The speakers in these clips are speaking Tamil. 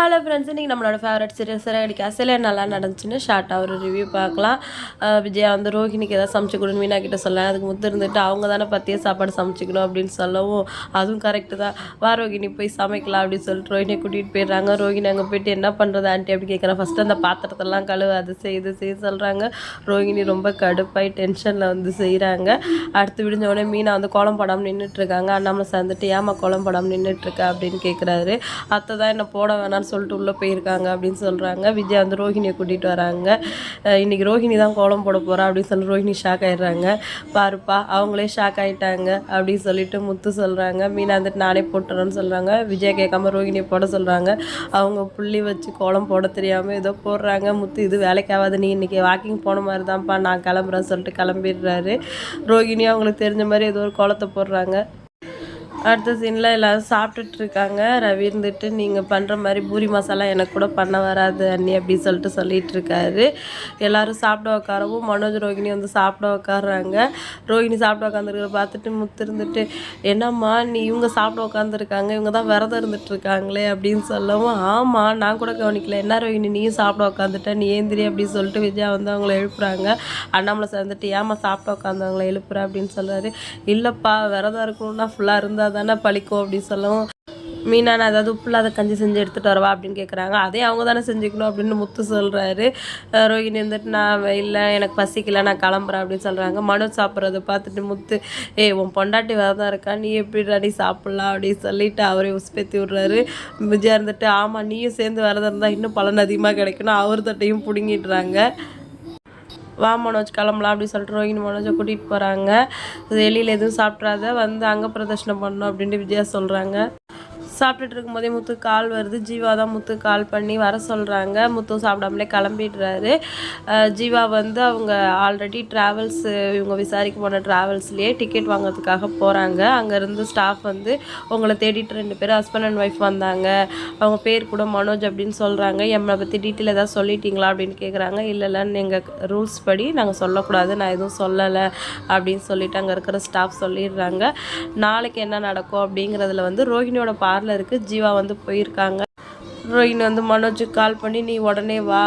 ஹலோ ஃப்ரெண்ட்ஸ் இன்றைக்கி நம்மளோட ஃபேவரட் சீரியல் சிறகடி கேசில் நல்லா நடந்துச்சுன்னு ஷார்ட்டாக ஒரு ரிவ்யூ பார்க்கலாம். விஜயா வந்து ரோஹிணிக்கு ஏதாவது சமைச்சு கொடுன்னு மீனா கிட்ட சொல்ல அதுக்கு முத்து இருந்துட்டு அவங்க தானே பற்றியே சாப்பாடு சமைச்சிக்கணும் அப்படின்னு சொல்லவும் அதுவும் கரெக்டு தான். வா ரோஹிணி போய் சமைக்கலாம் அப்படின்னு சொல்லிட்டு ரோஹிணியை கூட்டிகிட்டு போயிடுறாங்க. ரோஹிணி அங்கே போயிட்டு என்ன பண்ணுறது ஆண்டி அப்படி கேட்குறேன் ஃபஸ்ட்டு அந்த பாத்திரத்தெல்லாம் கழுவு அது செய் இது செய்ய சொல்கிறாங்க ரோஹிணி ரொம்ப கடுப்பாகி டென்ஷனில் வந்து செய்கிறாங்க அடுத்து விடிஞ்ச உடனே மீனா வந்து கோலம் போடாமல் நின்றுட்டுருக்காங்க அண்ணாமலை சேர்ந்துட்டு ஏமா கோலம் போடாமல் நின்றுட்டுருக்கா அப்படின்னு கேட்குறாரு அத்தை தான் என்ன போட வேணாம்னு சொல்லிட்டு உள்ளே போயிருக்காங்க அப்படின்னு சொல்கிறாங்க விஜய் வந்து ரோஹிணியை கூட்டிகிட்டு வராங்க. இன்றைக்கி ரோஹினி ரோஹிணி தான் கோலம் போட போகிறா அப்படின்னு சொல்லி ரோஹிணி ஷாக் ஆகிடுறாங்க பாருப்பா அவங்களே ஷாக் ஆயிட்டாங்க அப்படின்னு சொல்லிட்டு முத்து சொல்கிறாங்க மீனா வந்துட்டு நானே போட்டுறேன்னு சொல்கிறாங்க விஜய் கேட்காம ரோஹிணியை போட சொல்கிறாங்க அவங்க புள்ளி வச்சு கோலம் போட தெரியாமல் ஏதோ போடுறாங்க. முத்து இது வேலைக்காகாது. நீ இன்றைக்கி வாக்கிங் போன மாதிரி தான்ப்பா நான் கிளம்புறேன்னு சொல்லிட்டு கிளம்பிடுறாரு. ரோஹிணி அவங்களுக்கு தெரிஞ்ச மாதிரி ஏதோ ஒரு கோலத்தை போடுறாங்க. அடுத்த சீனில் எல்லோரும் சாப்பிட்டுட்டு இருக்காங்க. ரவி இருந்துட்டு நீங்கள் பண்ணுற மாதிரி பூரி மசாலா எனக்கு கூட பண்ண வராது அண்ணி அப்படின்னு சொல்லிட்டு சொல்லிட்டு இருக்காரு. எல்லாரும் சாப்பிட உட்காரவும் மனோஜ் ரோகிணி வந்து சாப்பிட உட்காடுறாங்க ரோகிணி சாப்பிட உட்காந்துருக்க பார்த்துட்டு முத்து இருந்துட்டு என்னம்மா நீ இவங்க சாப்பிட உட்காந்துருக்காங்க இவங்க தான் விரதம் இருந்துட்டு இருக்காங்களே அப்படின்னு சொல்லவும் ஆமாம் நான் கூட கவனிக்கல. என்ன ரோகிணி நீயும் சாப்பிட உட்காந்துட்ட நீ ஏந்திரி அப்படின்னு சொல்லிட்டு விஜயா வந்து அவங்கள எழுப்புறாங்க. அண்ணாமலை சேர்ந்துட்டு ஏமா சாப்பிட உட்காந்தவங்கள எழுப்புற அப்படின்னு சொல்கிறாரு இல்லைப்பா விரதம் இருக்கணும்னா ஃபுல்லாக இருந்தால் தானே பழிக்கும் அப்படின்னு சொல்லவும். மீனா நான் ஏதாவது உப்பு இல்லாத கஞ்சி செஞ்சு எடுத்துகிட்டு வரவா அப்படின்னு கேட்குறாங்க அதே அவங்க தானே செஞ்சுக்கணும் அப்படின்னு முத்து சொல்கிறாரு ரோஹிணி வந்துட்டு நான் இல்லை எனக்கு பசிக்கல நான் கிளம்புறேன் அப்படின்னு சொல்கிறாங்க மனு சாப்பிட்றத பார்த்துட்டு முத்து ஏய் உன் பொண்டாட்டி விரதம் இருக்கா நீ எப்படி ரெடி சாப்பிட்லாம்? அப்படின்னு சொல்லிட்டு அவரே உசுப்பேத்தி விட்றாரு. விஜயா இருந்துட்டு ஆமாம் நீயும் சேர்ந்து வரதா இருந்தால் இன்னும் பலன் அதிகமாக கிடைக்கணும் அவர் தட்டையும் பிடுங்கிடுறாங்க. வா மனோஜ் கிளம்பலாம் அப்படின்னு சொல்லிட்டு ரோஹிணி மனோஜை கூட்டிகிட்டு போகிறாங்க வெளியில் எதுவும் சாப்பிட்றாத வந்து அங்க பிரதர்ஷனம் பண்ணணும் அப்படின்ட்டு விஜயா சொல்கிறாங்க சாப்பிட்டுட்டு இருக்கும்போதே முத்து கால் வருது. ஜீவா தான் முத்து கால் பண்ணி வர சொல்கிறாங்க முத்து சாப்பிடாமலே கிளம்பிடுறாரு. ஜீவா வந்து அவங்க ஆல்ரெடி ட்ராவல்ஸ் இவங்க விசாரிக்க போன ட்ராவல்ஸ்லேயே டிக்கெட் வாங்குறதுக்காக போகிறாங்க அங்கேருந்து ஸ்டாஃப் வந்து உங்களை தேடிட்டு ரெண்டு பேரும் ஹஸ்பண்ட் அண்ட் ஒய்ஃப் வந்தாங்க. அவங்க பேர் கூட மனோஜ் அப்படின்னு சொல்கிறாங்க எம்மை பற்றி டீட்டெயில் ஏதாவது சொல்லிட்டீங்களா? அப்படின்னு கேட்குறாங்க இல்லைல்லன்னு எங்கள் ரூல்ஸ் படி நாங்கள் சொல்லக்கூடாது. நான் எதுவும் சொல்லலை. அப்படின்னு சொல்லிட்டு அங்கே இருக்கிற ஸ்டாஃப் சொல்லிடுறாங்க. நாளைக்கு என்ன நடக்கும் அப்படிங்கிறதுல வந்து ரோஹிணியோட பார்லருக்கு ஜீவா வந்து போயிருக்காங்க. ரோஹின் வந்து மனோஜுக்கு கால் பண்ணி நீ உடனே வா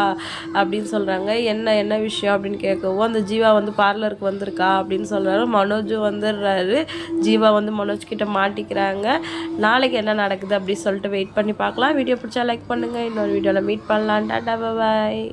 அப்படின்னு சொல்கிறாங்க என்ன என்ன விஷயம்? அப்படின்னு கேட்கவும் அந்த ஜீவா வந்து பார்லருக்கு வந்திருக்கா? அப்படின்னு சொல்கிறாரு மனோஜும் வந்துடுறாரு. ஜீவா வந்து மனோஜ் கிட்ட மாட்டிக்கிறாங்க. நாளைக்கு என்ன நடக்குது? அப்படின்னு சொல்லிட்டு வெயிட் பண்ணி பார்க்கலாம். வீடியோ பிடிச்சா லைக் பண்ணுங்கள் இன்னொரு வீடியோவில் மீட் பண்ணலாம். டாடா பாய்